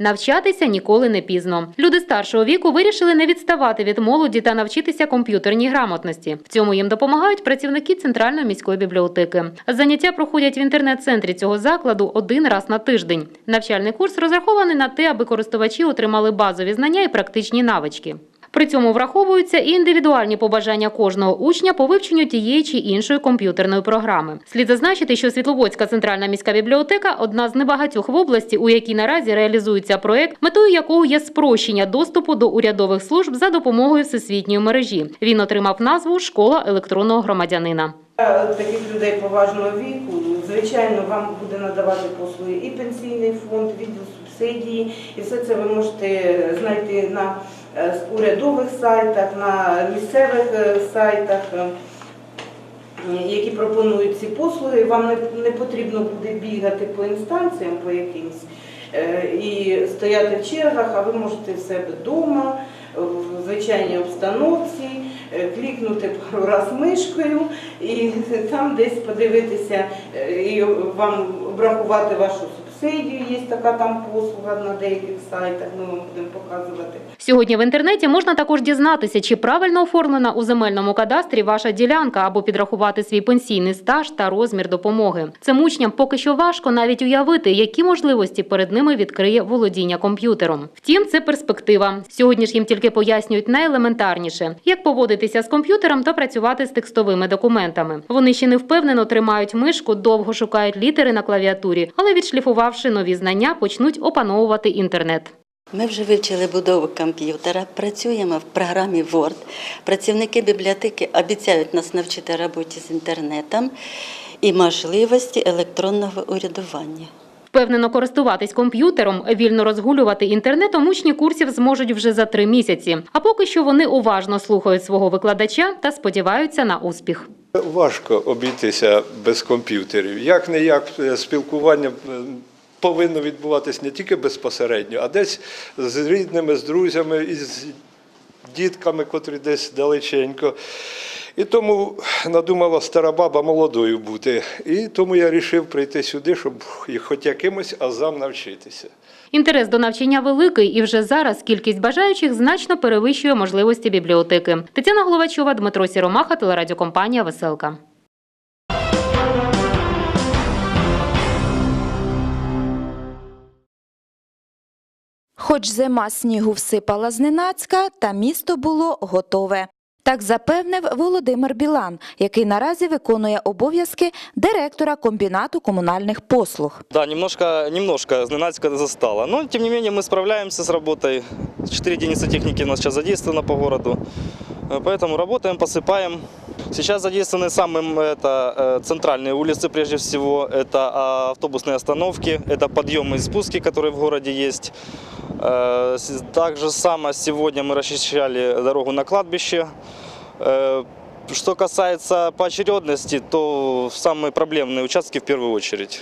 Навчатися ніколи не пізно. Люди старшого віку вирішили не відставати від молоді та навчитися комп'ютерній грамотності. В цьому їм допомагають працівники центральної міської бібліотеки. Заняття проходять в інтернет-центрі цього закладу один раз на тиждень. Навчальний курс розрахований на те, аби користувачі отримали базові знання і практичні навички. При цьому враховуються і індивідуальні побажання кожного учня по вивченню тієї чи іншої комп'ютерної програми. Слід зазначити, що Світловодська центральна міська бібліотека одна з небагатьох в області, у якій наразі реалізується проект, метою якого є спрощення доступу до урядових служб за допомогою всесвітньої мережі. Він отримав назву Школа електронного громадянина. Таких людей поважного віку, звичайно, вам буде надавати послуги і пенсійний фонд, відділ субсидії, і все це ви можете знайти на урядових сайтах, на місцевих е, сайтах, е, які пропонують ці послуги. Вам не, потрібно буде бігати по інстанціям, по якимсь е, і стояти в чергах, а ви можете в себе вдома, в звичайній обстановці, е, клікнути пару раз мишкою і там десь подивитися е, і вам обрахувати вашу субсидію. Є така там послуга на деяких сайтах, ми вам будемо показувати. Сьогодні в інтернеті можна також дізнатися, чи правильно оформлена у земельному кадастрі ваша ділянка або підрахувати свій пенсійний стаж та розмір допомоги. Цим учням поки що важко навіть уявити, які можливості перед ними відкриє володіння комп'ютером. Втім, це перспектива. Сьогодні ж їм тільки пояснюють найелементарніше, як поводитися з комп'ютером та працювати з текстовими документами. Вони ще не впевнено тримають мишку, довго шукають літери на клавіатурі, але відшліфувавши нові знання, почнуть опановувати інтернет. Ми вже вивчили будову комп'ютера, працюємо в програмі Word. Працівники бібліотеки обіцяють нас навчити роботі з інтернетом і можливості електронного урядування. Впевнено користуватись комп'ютером, вільно розгулювати інтернетом учні курсів зможуть вже за три місяці. А поки що вони уважно слухають свого викладача та сподіваються на успіх. Важко обійтися без комп'ютерів. Як не як спілкування е, повинно відбуватись не тільки безпосередньо, а десь з рідними, з друзями, із дітками, котрі десь далеченько. І тому надумала стара баба молодою бути. І тому я вирішив прийти сюди, щоб хоч якимось азам навчитися. Інтерес до навчання великий, і вже зараз кількість бажаючих значно перевищує можливості бібліотеки. Тетяна Головачова, Дмитро Сіромаха, телерадіокомпанія Веселка. Хоч зима снігу всипала зненацька, та місто було готове. Так запевнив Володимир Білан, який наразі виконує обов'язки директора комбінату комунальних послуг. Да, немножко, немножко зненацька застала. Но, тем не менее, мы справляемся с работой. Четыре единицы техники у нас сейчас задействовано по городу. Э, Поэтому работаем, посыпаем. Сейчас задействованы самые это, э, центральные улицы, прежде всего. Это а, автобусные остановки, это подъемы и спуски, которые в городе есть. Э, с- Также само сегодня мы расчищали дорогу на кладбище. Э, Что касается поочередности, то самые проблемные участки в первую очередь.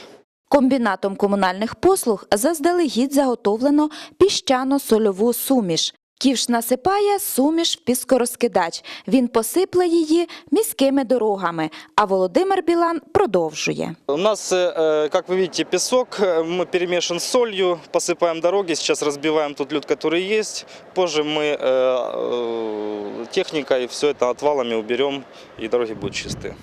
Комбінатом комунальних послуг заздалегідь заготовлено піщано-сольову суміш. Ківш насипає суміш в піскорозкидач. Він посипле її міськими дорогами, а Володимир Білан продовжує. У нас, э, как вы видите, песок, э, мы перемешан с солью, посыпаем дороги, сейчас разбиваем тот лед, который есть. Позже мы э, э, техникой все это отвалами уберем, и дороги будут чистые.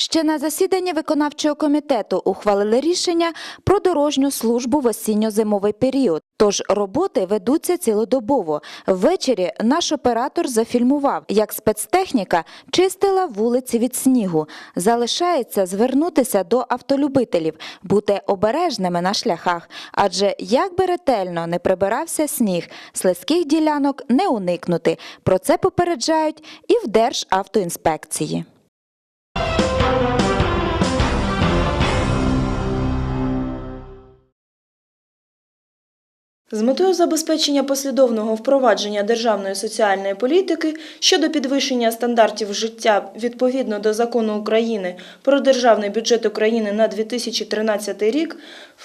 Ще на засіданні виконавчого комітету ухвалили рішення про дорожню службу в осінньо-зимовий період. Тож роботи ведуться цілодобово. Ввечері наш оператор зафільмував, як спецтехніка чистила вулиці від снігу. Залишається звернутися до автолюбителів, бути обережними на шляхах. Адже як би ретельно не прибирався сніг, слизьких ділянок не уникнути. Про це попереджають і в Державтоінспекції. З метою забезпечення послідовного впровадження державної соціальної політики щодо підвищення стандартів життя відповідно до закону України про державний бюджет України на 2013 рік,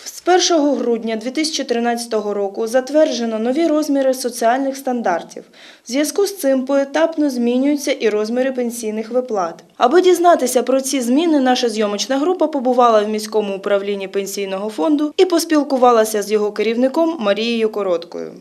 з 1 грудня 2013 року затверджено нові розміри соціальних стандартів. В зв'язку з цим поетапно змінюються і розміри пенсійних виплат. Аби дізнатися про ці зміни, наша зйомочна група побувала в міському управлінні пенсійного фонду і поспілкувалася з його керівником Марією Марією Короткою.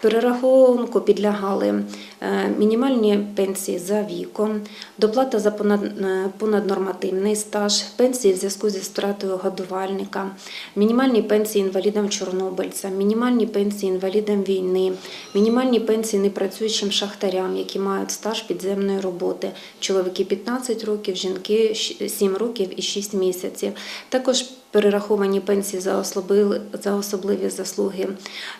Перерахунку підлягали е, мінімальні пенсії за віком, доплата за е, понаднормативний стаж, пенсії в зв'язку зі стратою годувальника, мінімальні пенсії інвалідам чорнобильцям, мінімальні пенсії інвалідам війни, мінімальні пенсії непрацюючим шахтарям, які мають стаж підземної роботи. Чоловіки 15 років, жінки 7 років і 6 місяців. Також перераховані пенсії за особливі, заслуги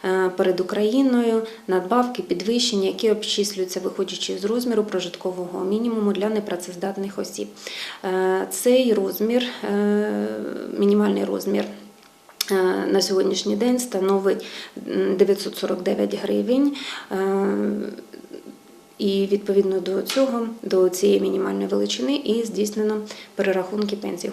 е, перед Україною, надбавки, підвищення, які обчислюються виходячи з розміру прожиткового мінімуму для непрацездатних осіб. Е, Цей розмір, е, мінімальний розмір. На сьогоднішній день становить м, 949 гривень. І відповідно до цього, до цієї мінімальної величини, і здійснено перерахунки пенсій.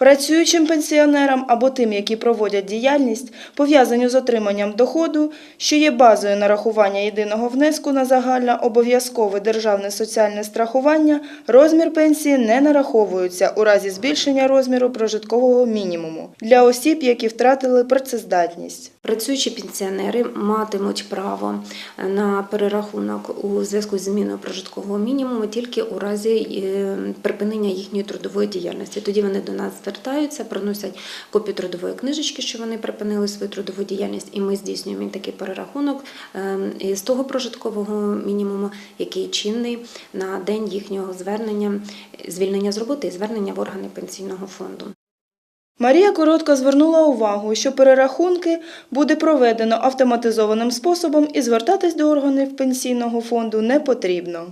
Працюючим пенсіонерам або тим, які проводять діяльність, пов'язану з отриманням доходу, що є базою нарахування єдиного внеску на загальне обов'язкове державне соціальне страхування, розмір пенсії не нараховується у разі збільшення розміру прожиткового мінімуму для осіб, які втратили працездатність. Працюючі пенсіонери матимуть право на перерахунок у зв'язку з зміною прожиткового мінімуму тільки у разі е, припинення їхньої трудової діяльності. Тоді вони до нас звертаються, приносять копію трудової книжечки, що вони припинили свою трудову діяльність, і ми здійснюємо їм такий перерахунок е, з того прожиткового мінімуму, який чинний на день їхнього звернення, звільнення з роботи і звернення в органи пенсійного фонду. Марія коротко звернула увагу, що перерахунки буде проведено автоматизованим способом і звертатись до органів пенсійного фонду не потрібно.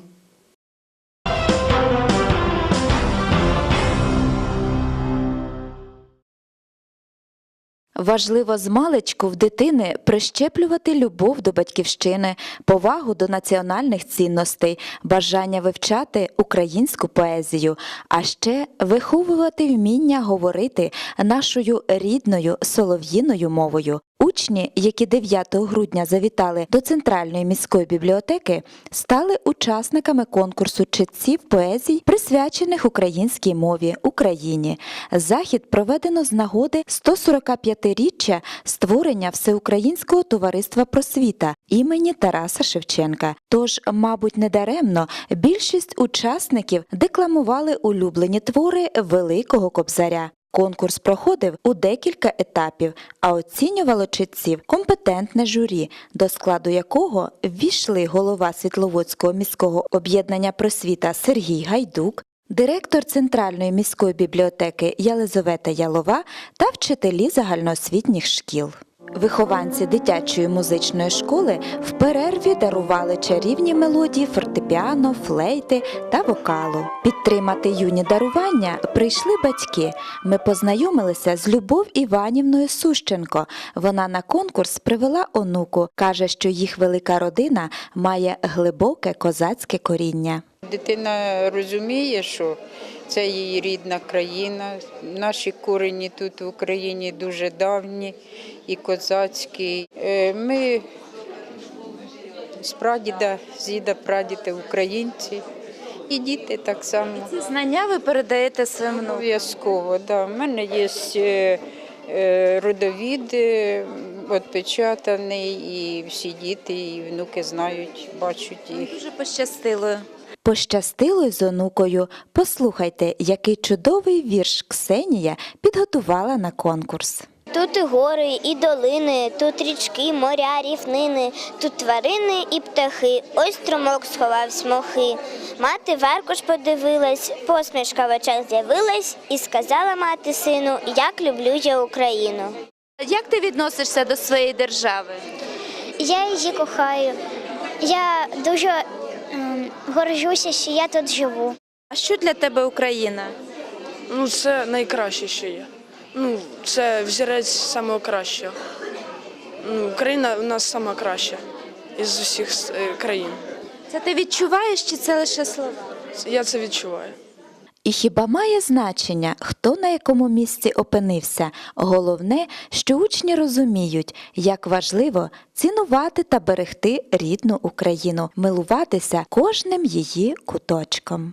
Важливо з маличку в дитини прищеплювати любов до батьківщини, повагу до національних цінностей, бажання вивчати українську поезію, а ще виховувати вміння говорити нашою рідною солов'їною мовою. Учні, які 9 грудня завітали до центральної міської бібліотеки, стали учасниками конкурсу читців поезій, присвячених українській мові Україні. Захід проведено з нагоди 145-річчя створення Всеукраїнського товариства просвіта імені Тараса Шевченка. Тож, мабуть, недаремно більшість учасників декламували улюблені твори Великого Кобзаря. Конкурс проходив у декілька етапів, а оцінювало читців компетентне журі, до складу якого ввійшли голова Світловодського міського об'єднання просвіта Сергій Гайдук, директор Центральної міської бібліотеки Ялизавета Ялова та вчителі загальноосвітніх шкіл. Вихованці дитячої музичної школи в перерві дарували чарівні мелодії фортепіано, флейти та вокалу. Підтримати юні дарування прийшли батьки. Ми познайомилися з Любов Іванівною Сущенко. Вона на конкурс привела онуку. каже, що їх велика родина має глибоке козацьке коріння. Дитина розуміє, що це її рідна країна. Наші корені тут в Україні дуже давні і козацькі. Е, Ми з прадіда, з діда, прадіда українці. І діти так само. Ці знання ви передаєте своїм внукам? Обов'язково, да. У мене є е, е, родовід відпечатаний, і всі діти, і внуки знають, бачать їх. Дуже пощастило. Пощастило й з онукою. Послухайте, який чудовий вірш Ксенія підготувала на конкурс. Тут і гори, і долини, тут річки, моря, рівнини, тут тварини і птахи. Ось струмок сховав смохи. Мати в аркуш подивилась, посмішка в очах з'явилась, і сказала мати сину, як люблю я Україну. Як ти відносишся до своєї держави? Я її кохаю. Я дуже горжуся, що я тут живу. А що для тебе Україна? Ну, це найкраще, що є. Ну, це взірець самого кращого. Ну, Україна у нас сама краща із усіх е, країн. Це ти відчуваєш чи це лише слова? Я це відчуваю. І хіба має значення, хто на якому місці опинився? Головне, що учні розуміють, як важливо цінувати та берегти рідну Україну, милуватися кожним її куточком.